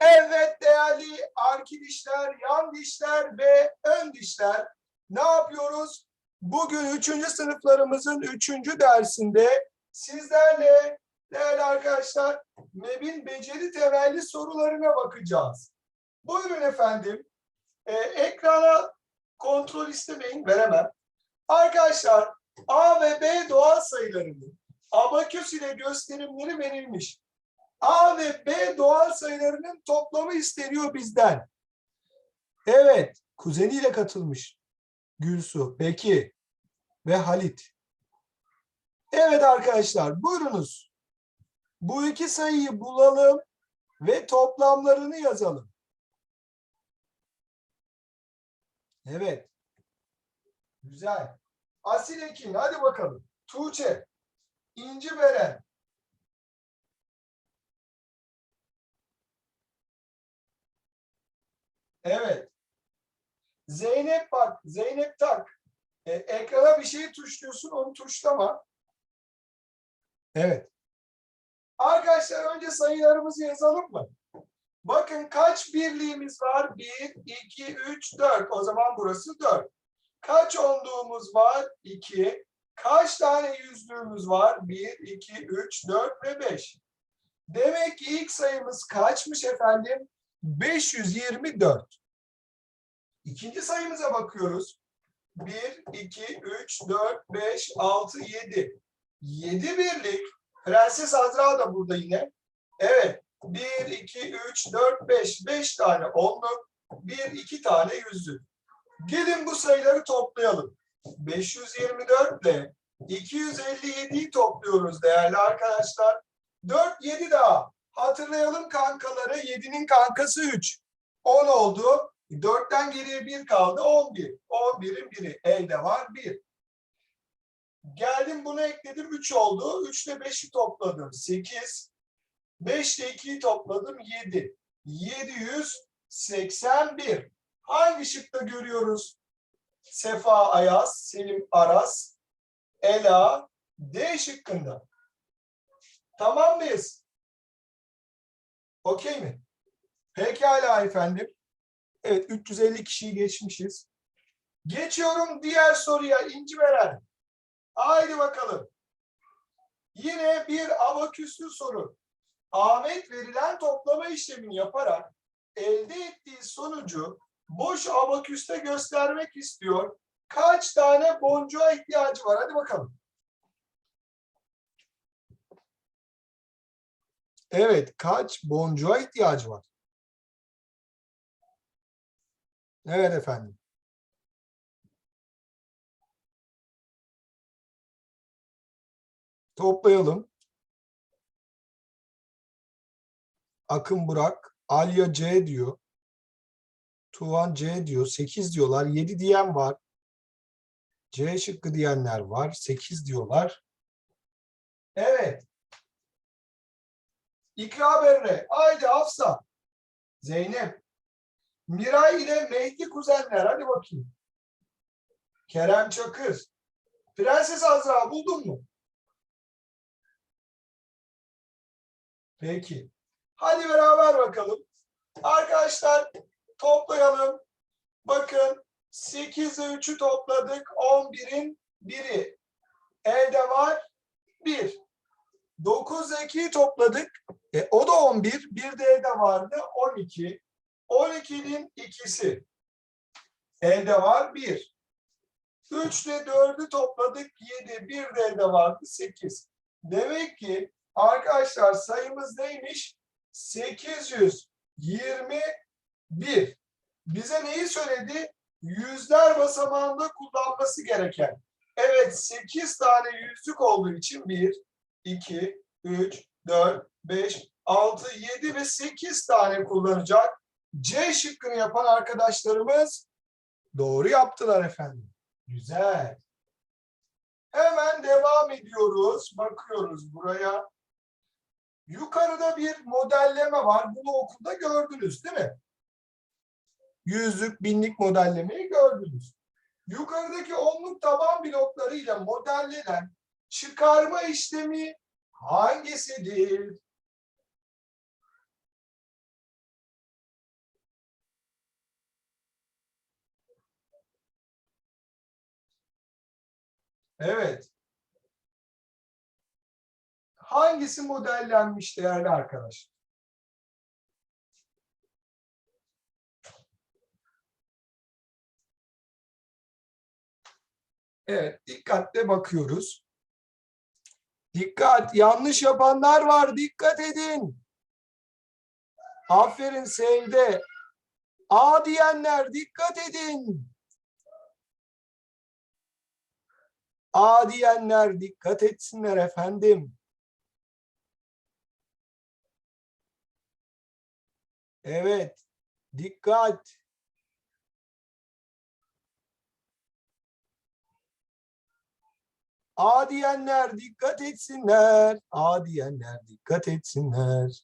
Evet değerli arki dişler, yan dişler ve ön dişler. Ne yapıyoruz? Bugün üçüncü sınıflarımızın üçüncü dersinde sizlerle değerli arkadaşlar MEB'in beceri temelli sorularına bakacağız. Buyurun efendim. Ee, ekrana kontrol istemeyin, veremem. Arkadaşlar A ve B doğal sayılarının abaküs ile gösterimleri verilmiş. A ve B doğal sayılarının toplamı isteniyor bizden. Evet, kuzeniyle katılmış. Gülsu, Beki ve Halit. Evet arkadaşlar, buyurunuz. Bu iki sayıyı bulalım ve toplamlarını yazalım. Evet. Güzel. Asil Ekin, hadi bakalım. Tuğçe, İnci Beren, Evet. Zeynep bak, Zeynep tak. E, ekrana bir şey tuşluyorsun, onu tuşlama. Evet. Arkadaşlar önce sayılarımızı yazalım mı? Bakın kaç birliğimiz var? 1, 2, 3, 4. O zaman burası 4. Kaç onluğumuz var? 2. Kaç tane yüzlüğümüz var? 1, 2, 3, 4 ve 5. Demek ki ilk sayımız kaçmış efendim? 524. İkinci sayımıza bakıyoruz. 1, 2, 3, 4, 5, 6, 7. 7 birlik. Prenses Azra da burada yine. Evet. 1, 2, 3, 4, 5. 5 tane onluk. 1, 2 tane yüzlük. Gelin bu sayıları toplayalım. 524 ile 257'yi topluyoruz değerli arkadaşlar. 4, 7 daha. Hatırlayalım kankaları. 7'nin kankası 3. 10 oldu. 4'ten geriye 1 kaldı. 11. 11'in biri. Elde var 1. Geldim bunu ekledim. 3 oldu. 3 ile 5'i topladım. 8. 5 ile 2'yi topladım. 7. 781. Hangi şıkta görüyoruz? Sefa Ayaz, Selim Aras, Ela, D şıkkında. Tamam mıyız? Okey mi? Pekala efendim. Evet 350 kişiyi geçmişiz. Geçiyorum diğer soruya İnci Veren. Haydi bakalım. Yine bir abaküslü soru. Ahmet verilen toplama işlemini yaparak elde ettiği sonucu boş abaküste göstermek istiyor. Kaç tane boncuğa ihtiyacı var? Hadi bakalım. Evet, kaç boncuğa ihtiyacı var? Evet efendim. Toplayalım. Akın Burak, Alya C diyor. Tuğan C diyor. 8 diyorlar. 7 diyen var. C şıkkı diyenler var. 8 diyorlar. Evet. İkra Berre. Haydi Hafsa. Zeynep. Miray ile Mehdi kuzenler. Hadi bakayım. Kerem Çakır. Prenses Azra buldun mu? Peki. Hadi beraber bakalım. Arkadaşlar toplayalım. Bakın 8 ile 3'ü topladık. 11'in biri. Elde var 1. 9 ile 2'yi topladık. E, o da 11. Bir de elde vardı 12. 12'nin ikisi. Elde var 1. 3 ile 4'ü topladık 7. Bir de elde vardı 8. Demek ki arkadaşlar sayımız neymiş? 821. Bize neyi söyledi? Yüzler basamağında kullanması gereken. Evet 8 tane yüzlük olduğu için 1, 2, 3, 4, 5, 6, 7 ve 8 tane kullanacak. C şıkkını yapan arkadaşlarımız doğru yaptılar efendim. Güzel. Hemen devam ediyoruz. Bakıyoruz buraya. Yukarıda bir modelleme var. Bunu okulda gördünüz değil mi? Yüzlük, binlik modellemeyi gördünüz. Yukarıdaki onluk taban bloklarıyla modellenen çıkarma işlemi hangisidir? Evet. Hangisi modellenmiş değerli arkadaşlar? Evet, dikkatle bakıyoruz. Dikkat, yanlış yapanlar var. Dikkat edin. Aferin Sevde. A diyenler dikkat edin. A diyenler dikkat etsinler efendim. Evet, dikkat. A diyenler dikkat etsinler. A diyenler dikkat etsinler.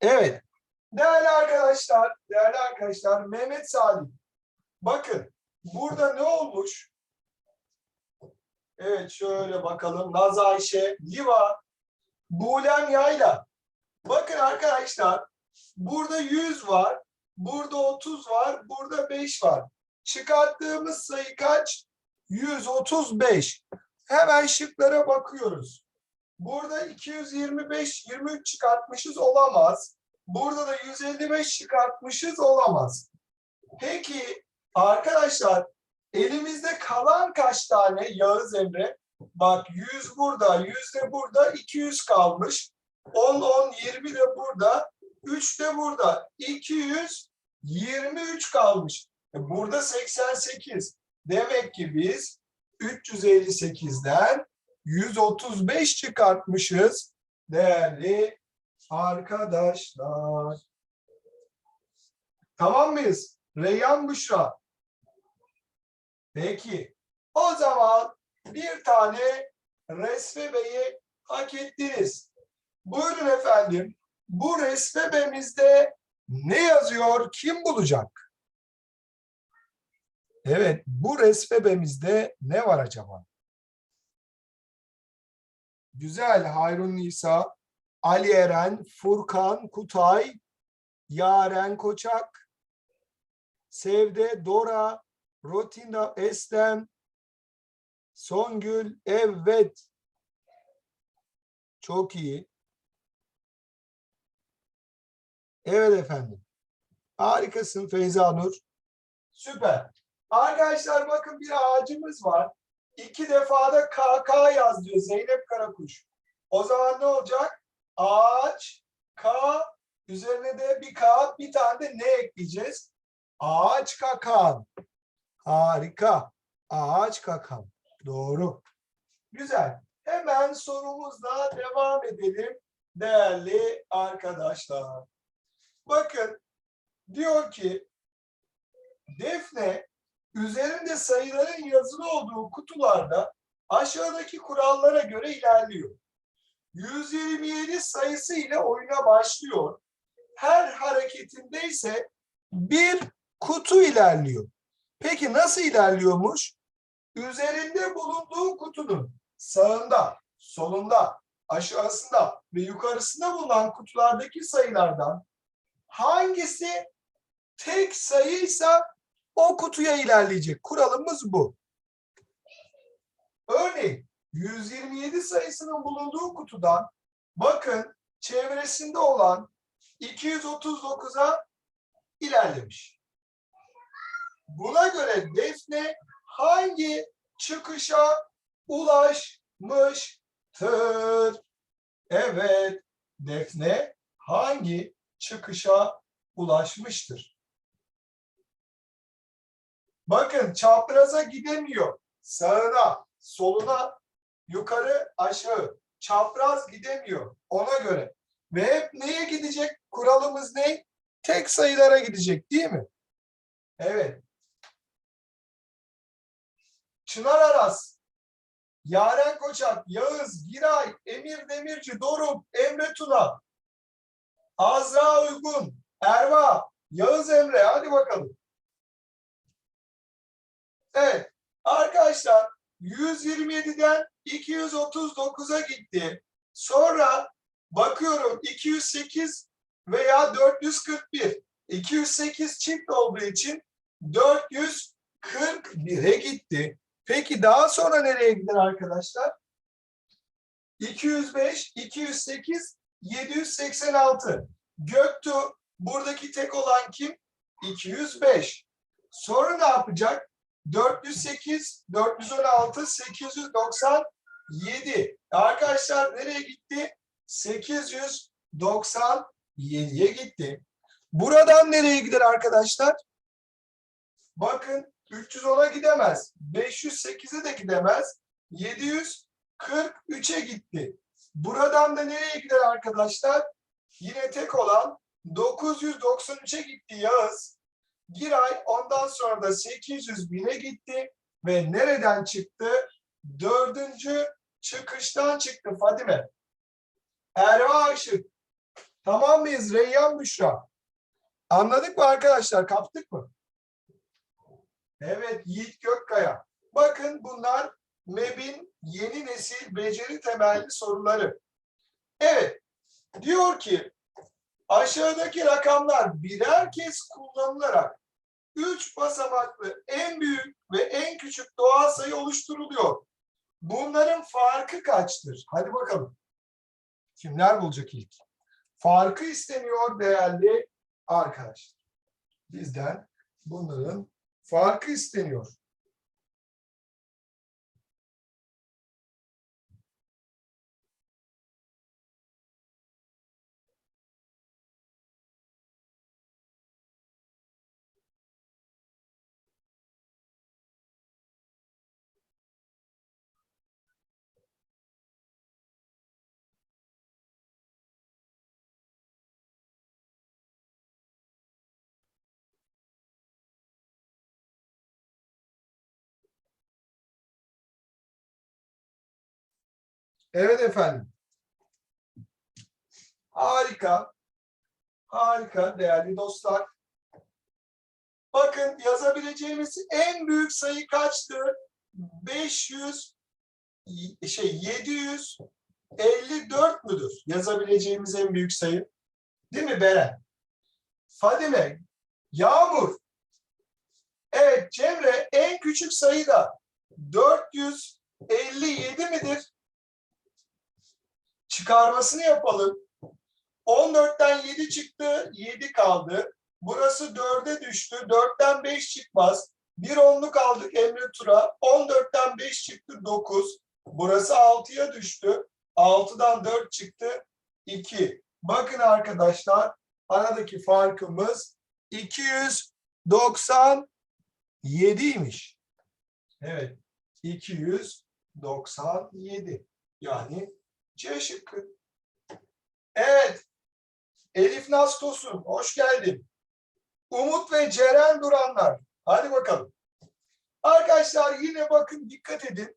Evet. Değerli arkadaşlar, değerli arkadaşlar, Mehmet Salih. Bakın, burada ne olmuş? Evet, şöyle bakalım. Naz Ayşe, Liva, Bulem Yayla. Bakın arkadaşlar, burada 100 var, burada 30 var, burada 5 var. Çıkarttığımız sayı kaç? 135. Hemen şıklara bakıyoruz. Burada 225, 23 çıkartmışız olamaz. Burada da 155 çıkartmışız olamaz. Peki arkadaşlar elimizde kalan kaç tane Yağız Emre? Bak 100 burada, 100 de burada, 200 kalmış. 10, 10, 20 de burada, 3 de burada. 223 kalmış. E, Burada 88. Demek ki biz 358'den 135 çıkartmışız değerli arkadaşlar. Tamam mıyız? Reyhan Büşra. Peki. O zaman bir tane Resme Bey'i hak ettiniz. Buyurun efendim. Bu Resme Bey'imizde ne yazıyor? Kim bulacak? Evet, bu resmebemizde ne var acaba? Güzel, Hayrun Nisa, Ali Eren, Furkan, Kutay, Yaren Koçak, Sevde, Dora, Rotina, Eslem, Songül, evet. Çok iyi. Evet efendim. Harikasın Feyza Nur. Süper. Arkadaşlar bakın bir ağacımız var. İki defada KK yaz diyor Zeynep Karakuş. O zaman ne olacak? Ağaç, K, üzerine de bir K, bir tane de ne ekleyeceğiz? Ağaç kakan. Harika. Ağaç kakan. Doğru. Güzel. Hemen sorumuzla devam edelim değerli arkadaşlar. Bakın diyor ki Defne üzerinde sayıların yazılı olduğu kutularda aşağıdaki kurallara göre ilerliyor. 127 sayısı ile oyuna başlıyor. Her hareketinde ise bir kutu ilerliyor. Peki nasıl ilerliyormuş? Üzerinde bulunduğu kutunun sağında, solunda, aşağısında ve yukarısında bulunan kutulardaki sayılardan hangisi tek sayıysa o kutuya ilerleyecek. Kuralımız bu. Örneğin 127 sayısının bulunduğu kutudan bakın çevresinde olan 239'a ilerlemiş. Buna göre Defne hangi çıkışa ulaşmıştır? Evet, Defne hangi çıkışa ulaşmıştır? Bakın çapraza gidemiyor. Sağına, soluna, yukarı, aşağı. Çapraz gidemiyor ona göre. Ve hep neye gidecek? Kuralımız ne? Tek sayılara gidecek değil mi? Evet. Çınar Aras, Yaren Koçak, Yağız, Giray, Emir Demirci, Doruk, Emre Tuna, Azra Uygun, Erva, Yağız Emre. Hadi bakalım. Evet. Arkadaşlar 127'den 239'a gitti. Sonra bakıyorum 208 veya 441. 208 çift olduğu için 441'e gitti. Peki daha sonra nereye gider arkadaşlar? 205, 208, 786. Göktuğ buradaki tek olan kim? 205. Sonra ne yapacak? 408, 416, 897. Arkadaşlar nereye gitti? 897'ye gitti. Buradan nereye gider arkadaşlar? Bakın 310'a gidemez. 508'e de gidemez. 743'e gitti. Buradan da nereye gider arkadaşlar? Yine tek olan 993'e gitti Yağız. Giray ondan sonra da 800 bine gitti ve nereden çıktı? Dördüncü çıkıştan çıktı Fadime. Erva Aşık. Tamam mıyız? Reyyan Büşra. Anladık mı arkadaşlar? Kaptık mı? Evet Yiğit Gökkaya. Bakın bunlar MEB'in yeni nesil beceri temelli soruları. Evet. Diyor ki aşağıdaki rakamlar birer kez kullanılarak üç basamaklı en büyük ve en küçük doğal sayı oluşturuluyor. Bunların farkı kaçtır? Hadi bakalım. Kimler bulacak ilk? Farkı isteniyor değerli arkadaşlar. Bizden bunların farkı isteniyor. Evet efendim. Harika. Harika değerli dostlar. Bakın yazabileceğimiz en büyük sayı kaçtı? 500 şey 754 müdür? Yazabileceğimiz en büyük sayı. Değil mi Beren? Fadime, Yağmur. Evet Cemre en küçük sayı da 457 midir? Çıkarmasını yapalım. 14'ten 7 çıktı, 7 kaldı. Burası 4'e düştü. 4'ten 5 çıkmaz. Bir onluk aldık Emre Tura. 14'ten 5 çıktı 9. Burası 6'ya düştü. 6'dan 4 çıktı 2. Bakın arkadaşlar aradaki farkımız 297'ymiş. Evet 297 yani C şıkkı. Evet. Elif Naz Tosun, hoş geldin. Umut ve Ceren Duranlar. Hadi bakalım. Arkadaşlar yine bakın dikkat edin.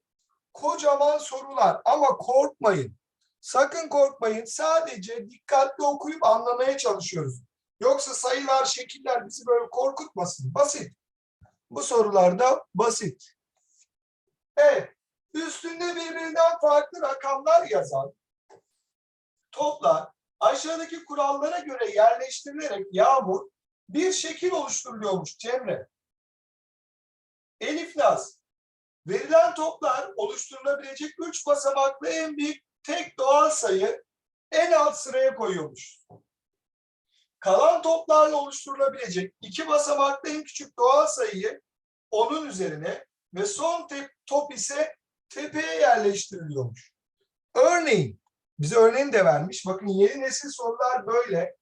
Kocaman sorular ama korkmayın. Sakın korkmayın. Sadece dikkatli okuyup anlamaya çalışıyoruz. Yoksa sayılar, şekiller bizi böyle korkutmasın. Basit. Bu sorularda basit. Evet üstünde birbirinden farklı rakamlar yazan toplar aşağıdaki kurallara göre yerleştirilerek yağmur bir şekil oluşturuluyormuş Cemre. Elif Naz, verilen toplar oluşturulabilecek üç basamaklı en büyük tek doğal sayı en alt sıraya koyuyormuş. Kalan toplarla oluşturulabilecek iki basamaklı en küçük doğal sayıyı onun üzerine ve son top ise tepeye yerleştiriliyormuş. Örneğin, bize örneğini de vermiş. Bakın yeni nesil sorular böyle.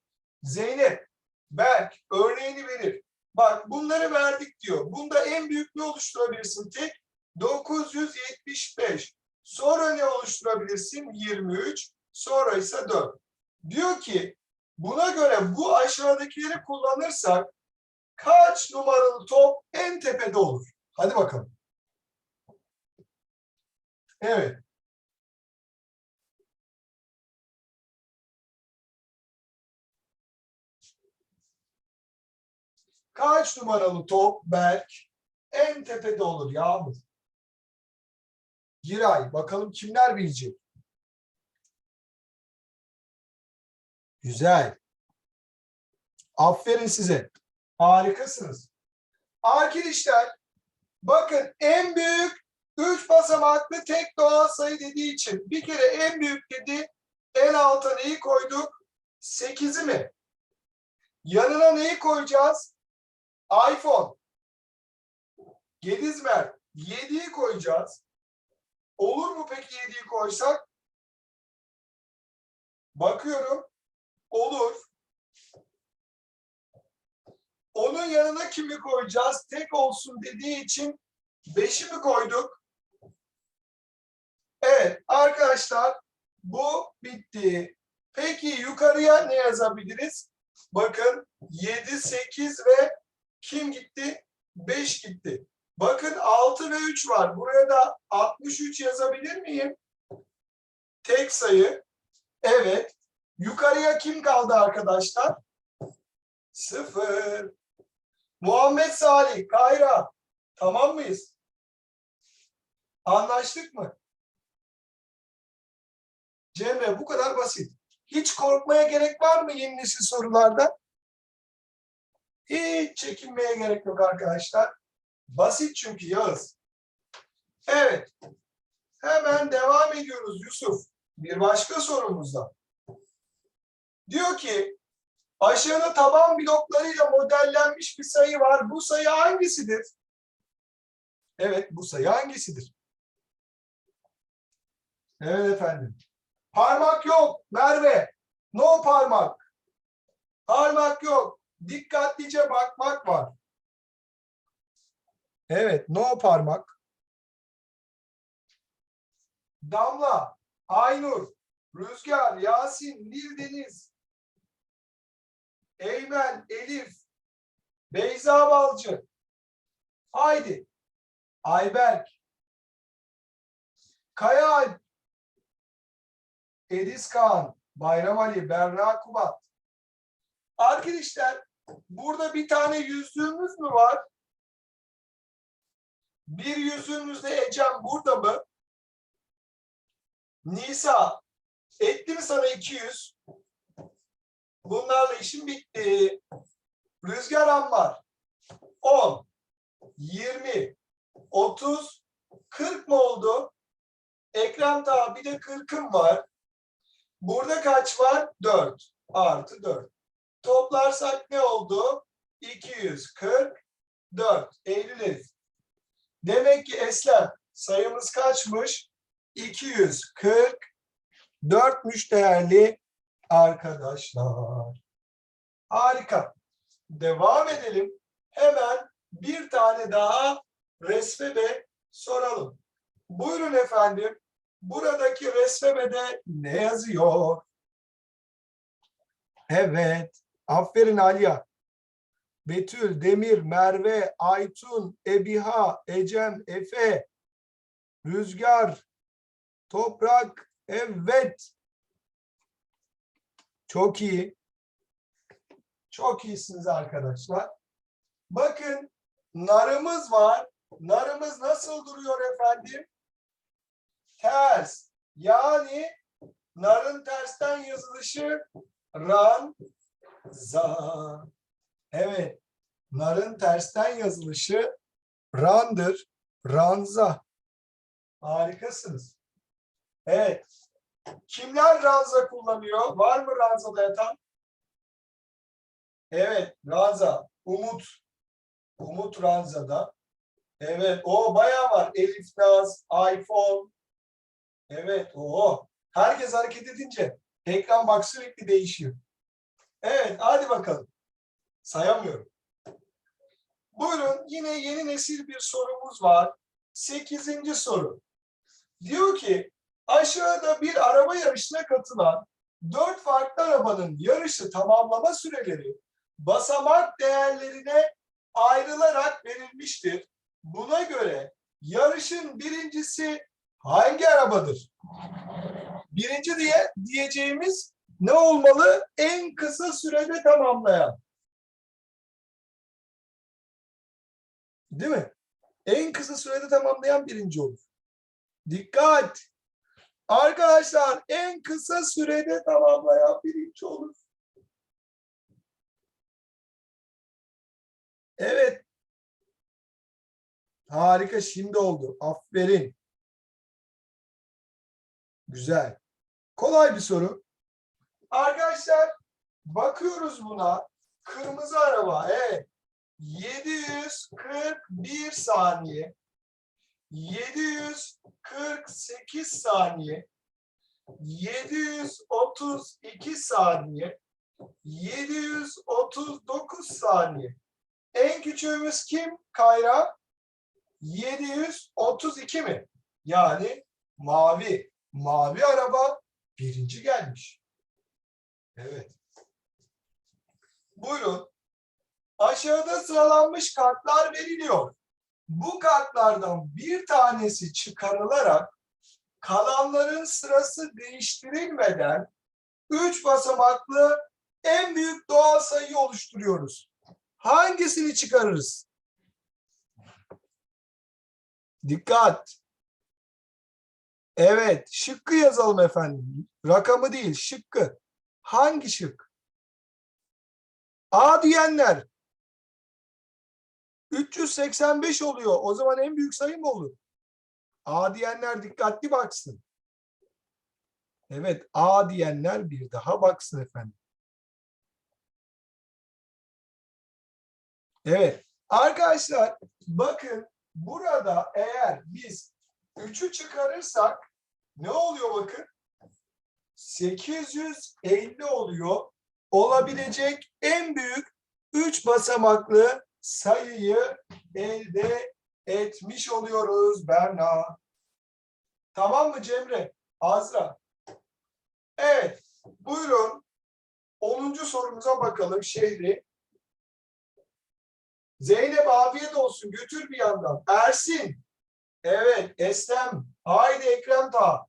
Zeynep, Berk örneğini verir. Bak bunları verdik diyor. Bunda en büyük ne oluşturabilirsin tek? 975. Sonra ne oluşturabilirsin? 23. Sonra ise 4. Diyor ki buna göre bu aşağıdakileri kullanırsak kaç numaralı top en tepede olur? Hadi bakalım. Evet. Kaç numaralı top Berk? En tepede olur Yağmur. Giray. Bakalım kimler bilecek? Güzel. Aferin size. Harikasınız. Arkadaşlar bakın en büyük üç basamaklı tek doğal sayı dediği için bir kere en büyük dedi en alta neyi koyduk? 8'i mi? Yanına neyi koyacağız? iPhone. Gedizmer. 7'yi koyacağız. Olur mu peki 7'yi koysak? Bakıyorum. Olur. Onun yanına kimi koyacağız? Tek olsun dediği için 5'i mi koyduk? Evet arkadaşlar bu bitti. Peki yukarıya ne yazabiliriz? Bakın 7, 8 ve kim gitti? 5 gitti. Bakın 6 ve 3 var. Buraya da 63 yazabilir miyim? Tek sayı. Evet. Yukarıya kim kaldı arkadaşlar? 0. Muhammed Salih, Kayra. Tamam mıyız? Anlaştık mı? Cemre bu kadar basit. Hiç korkmaya gerek var mı yeni nesil sorularda? Hiç çekinmeye gerek yok arkadaşlar. Basit çünkü Yağız. Evet. Hemen devam ediyoruz Yusuf. Bir başka sorumuzda. Diyor ki aşağıda taban bloklarıyla modellenmiş bir sayı var. Bu sayı hangisidir? Evet bu sayı hangisidir? Evet efendim. Parmak yok Merve. No parmak. Parmak yok. Dikkatlice bakmak var. Evet, no parmak. Damla, Aynur, Rüzgar, Yasin, Nildeniz, Eymen, Elif, Beyza Balcı. Haydi. Ayberk, Kaya Ediz Kaan, Bayram Ali, Berra Kubat. Arkadaşlar burada bir tane yüzüğümüz mü var? Bir yüzüğümüzde Ecem burada mı? Nisa etti mi sana 200? Bunlarla işim bitti. Rüzgar Ammar 10, 20, 30, 40 mı oldu? Ekrem Taha bir de 40'ım var. Burada kaç var? 4 artı 4. Toplarsak ne oldu? 244. Eylül Elif. Demek ki Eslem sayımız kaçmış? 244'müş değerli arkadaşlar. Harika. Devam edelim. Hemen bir tane daha resme de soralım. Buyurun efendim. Buradaki resmede ne yazıyor? Evet. Aferin Aliya. Betül, Demir, Merve, Aytun, Ebiha, Ecem, Efe, Rüzgar, Toprak, evet. Çok iyi. Çok iyisiniz arkadaşlar. Bakın narımız var. Narımız nasıl duruyor efendim? Ters. Yani narın tersten yazılışı ran za. Evet. Narın tersten yazılışı randır. Ranza. Harikasınız. Evet. Kimler ranza kullanıyor? Var mı ranzada yatan? Evet. Ranza. Umut. Umut ranzada. Evet. O bayağı var. Elif Naz, iPhone. Evet. O. Herkes hareket edince ekran bak sürekli değişiyor. Evet. Hadi bakalım. Sayamıyorum. Buyurun yine yeni nesil bir sorumuz var. Sekizinci soru. Diyor ki aşağıda bir araba yarışına katılan dört farklı arabanın yarışı tamamlama süreleri basamak değerlerine ayrılarak verilmiştir. Buna göre yarışın birincisi hangi arabadır? Birinci diye diyeceğimiz ne olmalı? En kısa sürede tamamlayan. Değil mi? En kısa sürede tamamlayan birinci olur. Dikkat! Arkadaşlar en kısa sürede tamamlayan birinci olur. Evet. Harika şimdi oldu. Aferin. Güzel. Kolay bir soru. Arkadaşlar bakıyoruz buna. Kırmızı araba. Evet. 741 saniye. 748 saniye. 732 saniye. 739 saniye. En küçüğümüz kim? Kayra. 732 mi? Yani mavi. Mavi araba birinci gelmiş. Evet. Buyurun. Aşağıda sıralanmış kartlar veriliyor. Bu kartlardan bir tanesi çıkarılarak kalanların sırası değiştirilmeden üç basamaklı en büyük doğal sayıyı oluşturuyoruz. Hangisini çıkarırız? Dikkat. Evet, şıkkı yazalım efendim. Rakamı değil, şıkkı. Hangi şık? A diyenler. 385 oluyor. O zaman en büyük sayı mı olur? A diyenler dikkatli baksın. Evet, A diyenler bir daha baksın efendim. Evet, arkadaşlar bakın burada eğer biz 3'ü çıkarırsak ne oluyor bakın? 850 oluyor. Olabilecek en büyük 3 basamaklı sayıyı elde etmiş oluyoruz Berna. Tamam mı Cemre? Azra. Evet. Buyurun. 10. sorumuza bakalım şehri. Zeynep afiyet olsun. Götür bir yandan. Ersin. Evet. Eslem. Haydi Ekrem Taha.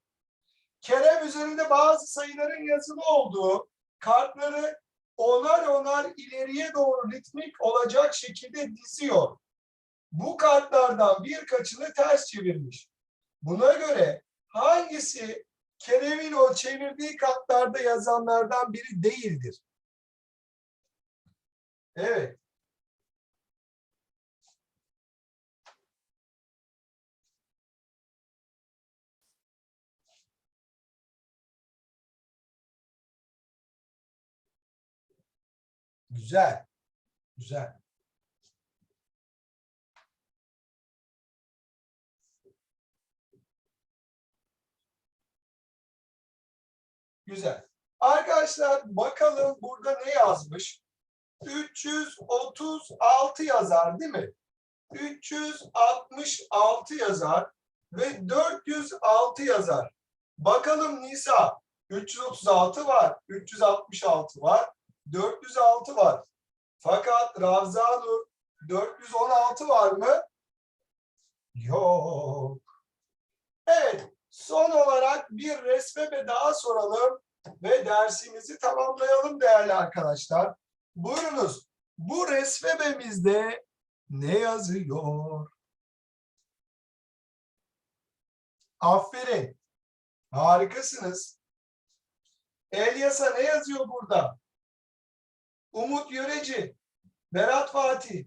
Kerem üzerinde bazı sayıların yazılı olduğu kartları onar onar ileriye doğru ritmik olacak şekilde diziyor. Bu kartlardan birkaçını ters çevirmiş. Buna göre hangisi Kerem'in o çevirdiği kartlarda yazanlardan biri değildir? Evet. Güzel. Güzel. Güzel. Arkadaşlar bakalım burada ne yazmış? 336 yazar değil mi? 366 yazar ve 406 yazar. Bakalım Nisa 336 var, 366 var, 406 var. Fakat Ravzanur 416 var mı? Yok. Evet, son olarak bir resme daha soralım ve dersimizi tamamlayalım değerli arkadaşlar. Buyurunuz. Bu resmemizde ne yazıyor? Aferin. Harikasınız. Elyas'a ne yazıyor burada? Umut Yöreci, Berat Fatih,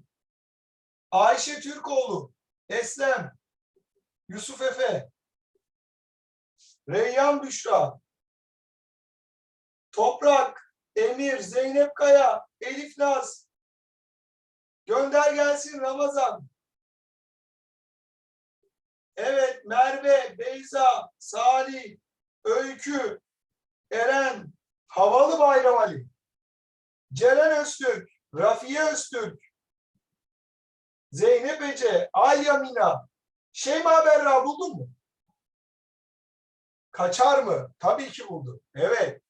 Ayşe Türkoğlu, Eslem, Yusuf Efe, Reyyan Büşra, Toprak, Emir, Zeynep Kaya, Elif Naz, Gönder gelsin Ramazan. Evet, Merve, Beyza, Salih, Öykü, Eren, Havalı Bayram Ali. Ceren Öztürk, Rafiye Öztürk, Zeynep Ece, Alya Mina, Şeyma Berra buldun mu? Kaçar mı? Tabii ki buldum. Evet.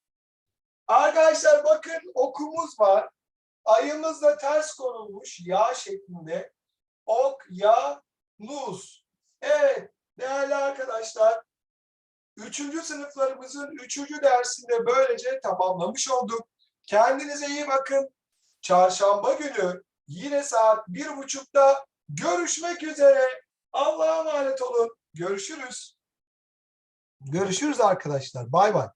Arkadaşlar bakın okumuz var. Ayımız da ters konulmuş yağ şeklinde. Ok, ya, nuz. Evet değerli arkadaşlar. Üçüncü sınıflarımızın üçüncü dersinde böylece tamamlamış olduk. Kendinize iyi bakın. Çarşamba günü yine saat bir buçukta görüşmek üzere. Allah'a emanet olun. Görüşürüz. Görüşürüz arkadaşlar. Bay bay.